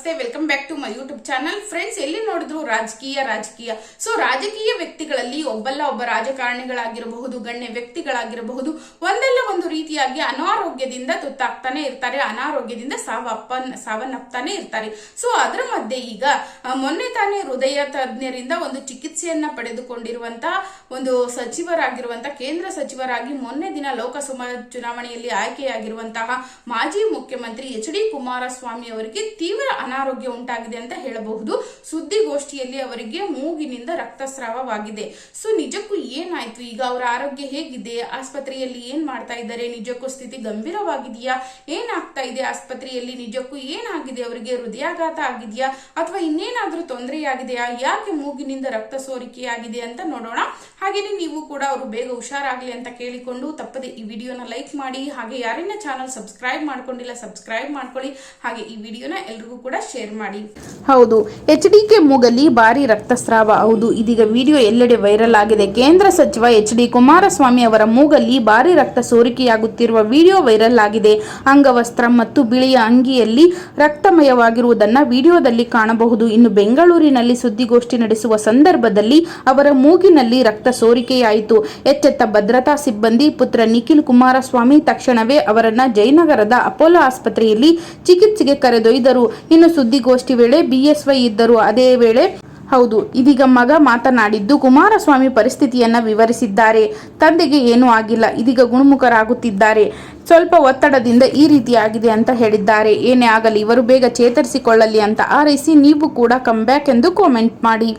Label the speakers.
Speaker 1: ನಮಸ್ತೆ welcome back to my YouTube channel friends ಎಲ್ಲಿ ನೋಡಿದ್ರು ರಾಜಕೀಯ ರಾಜಕೀಯ? ಸೊ ರಾಜಕೀಯ ವ್ಯಕ್ತಿಗಳಲ್ಲಿ ಒಬ್ಬಲ್ಲ ಒಬ್ಬ ರಾಜಕಾರಣಿಗಳಾಗಿರಬಹುದು, ಗಣ್ಯ ವ್ಯಕ್ತಿಗಳಾಗಿರಬಹುದು, ಒಂದಲ್ಲ ಒಂದು ರೀತಿಯಾಗಿ ಅನಾರೋಗ್ಯದಿಂದ ತುತ್ತಾಗ್ತಾನೆ ಇರ್ತಾರೆ, ಅನಾರೋಗ್ಯದಿಂದ ಸಾವಪ್ಪ, ಸಾವನ್ನಪ್ತಾನೆ ಇರ್ತಾರೆ. ಸೊ ಅದರ ಮಧ್ಯೆ ಈಗ ಮೊನ್ನೆ ತಾನೇ ಹೃದಯ ತಜ್ಞರಿಂದ ಒಂದು ಚಿಕಿತ್ಸೆಯನ್ನ ಪಡೆದುಕೊಂಡಿರುವಂತಹ ಒಂದು ಸಚಿವರಾಗಿರುವಂತಹ ಕೇಂದ್ರ ಸಚಿವರಾಗಿ ಮೊನ್ನೆ ದಿನ ಲೋಕಸಭಾ ಚುನಾವಣೆಯಲ್ಲಿ ಆಯ್ಕೆಯಾಗಿರುವಂತಹ ಮಾಜಿ ಮುಖ್ಯಮಂತ್ರಿ ಎಚ್ ಡಿ ಕುಮಾರಸ್ವಾಮಿ ಅವರಿಗೆ ತೀವ್ರ ಅನಾರೋಗ್ಯ ಉಂಟಾಗಿದೆ ಅಂತ ಹೇಳಬಹುದು. ಸುದ್ದಿಗೋಷ್ಠಿಯಲ್ಲಿ ಅವರಿಗೆ ಮೂಗಿನಿಂದ ರಕ್ತಸ್ರಾವವಾಗಿದೆ. ಸೊ, ನಿಜಕ್ಕೂ ಏನಾಯ್ತು? ಈಗ ಅವರ ಆರೋಗ್ಯ ಹೇಗಿದೆ? ಆಸ್ಪತ್ರೆಯಲ್ಲಿ ಏನ್ ಮಾಡ್ತಾ ಇದ್ದಾರೆ? ನಿಜಕ್ಕೂ ಸ್ಥಿತಿ ಗಂಭೀರವಾಗಿದೆಯಾ? ಏನಾಗ್ತಾ ಇದೆ? ಆಸ್ಪತ್ರೆಯಲ್ಲಿ ನಿಜಕ್ಕೂ ಏನಾಗಿದೆ? ಅವರಿಗೆ ಹೃದಯಾಘಾತ ಆಗಿದೆಯಾ? ಅಥವಾ ಇನ್ನೇನಾದ್ರೂ ತೊಂದರೆಯಾಗಿದೆಯಾ? ಯಾಕೆ ಮೂಗಿನಿಂದ ರಕ್ತ ಸೋರಿಕೆಯಾಗಿದೆ ಅಂತ ನೋಡೋಣ. ಹಾಗೇನೆ ನೀವು ಕೂಡ ಅವರು ಬೇಗ ಹುಷಾರಾಗ್ಲಿ ಅಂತ ಕೇಳಿಕೊಂಡು ತಪ್ಪದೆ ಈ ವಿಡಿಯೋನ ಲೈಕ್ ಮಾಡಿ, ಹಾಗೆ ಯಾರಿನ ಚಾನಲ್ ಸಬ್ಸ್ಕ್ರೈಬ್ ಮಾಡ್ಕೊಂಡಿಲ್ಲ ಸಬ್ಸ್ಕ್ರೈಬ್ ಮಾಡ್ಕೊಳ್ಳಿ, ಹಾಗೆ ಈ ವಿಡಿಯೋನ ಎಲ್ರಿಗೂ ಕೂಡ ಶೇರ್ ಮಾಡಿ.
Speaker 2: ಹೌದು, ಎಚ್ ಡಿ ಕೆ ಮೂಗಲ್ಲಿ ಭಾರಿ ರಕ್ತಸ್ರಾವ. ಹೌದು, ಇದೀಗ ವಿಡಿಯೋ ಎಲ್ಲೆಡೆ ವೈರಲ್ ಆಗಿದೆ. ಕೇಂದ್ರ ಸಚಿವ ಎಚ್ ಡಿ ಕುಮಾರಸ್ವಾಮಿ ಅವರ ಮೂಗಲ್ಲಿ ಭಾರಿ ರಕ್ತ ಸೋರಿಕೆಯಾಗುತ್ತಿರುವ ವಿಡಿಯೋ ವೈರಲ್ ಆಗಿದೆ. ಅಂಗವಸ್ತ್ರ ಮತ್ತು ಬಿಳಿಯ ಅಂಗಿಯಲ್ಲಿ ರಕ್ತಮಯವಾಗಿರುವುದನ್ನ ವಿಡಿಯೋದಲ್ಲಿ ಕಾಣಬಹುದು. ಇನ್ನು ಬೆಂಗಳೂರಿನಲ್ಲಿ ಸುದ್ದಿಗೋಷ್ಠಿ ನಡೆಸುವ ಸಂದರ್ಭದಲ್ಲಿ ಅವರ ಮೂಗಿನಲ್ಲಿ ರಕ್ತ ಸೋರಿಕೆಯಾಯಿತು. ಎಚ್ಚೆತ್ತ ಭದ್ರತಾ ಸಿಬ್ಬಂದಿ ಪುತ್ರ ನಿಖಿಲ್ ಕುಮಾರಸ್ವಾಮಿ ತಕ್ಷಣವೇ ಅವರನ್ನ ಜಯನಗರದ ಅಪೋಲೋ ಆಸ್ಪತ್ರೆಯಲ್ಲಿ ಚಿಕಿತ್ಸೆಗೆ ಕರೆದೊಯ್ದರು. ಇನ್ನು ಸುದ್ದಿಗೋಷ್ಠಿ ವೇಳೆ ಬಿಎಸ್ವೈ ಇದ್ದರು ಅದೇ ವೇಳೆ ಹೌದು, ಇದೀಗ ಮಗ ಮಾತನಾಡಿದ್ದು ಕುಮಾರಸ್ವಾಮಿ ಪರಿಸ್ಥಿತಿಯನ್ನ ವಿವರಿಸಿದ್ದಾರೆ. ತಂದೆಗೆ ಏನೂ ಆಗಿಲ್ಲ, ಇದೀಗ ಗುಣಮುಖರಾಗುತ್ತಿದ್ದಾರೆ. ಸ್ವಲ್ಪ ಒತ್ತಡದಿಂದ ಈ ರೀತಿಯಾಗಿದೆ ಅಂತ ಹೇಳಿದ್ದಾರೆ. ಏನೇ ಆಗಲಿ, ಇವರು ಬೇಗ ಚೇತರಿಸಿಕೊಳ್ಳಲಿ ಅಂತ ಆರೈಸಿ ನೀವು ಕೂಡ ಕಮ್ ಬ್ಯಾಕ್ ಎಂದು ಕಾಮೆಂಟ್ ಮಾಡಿ.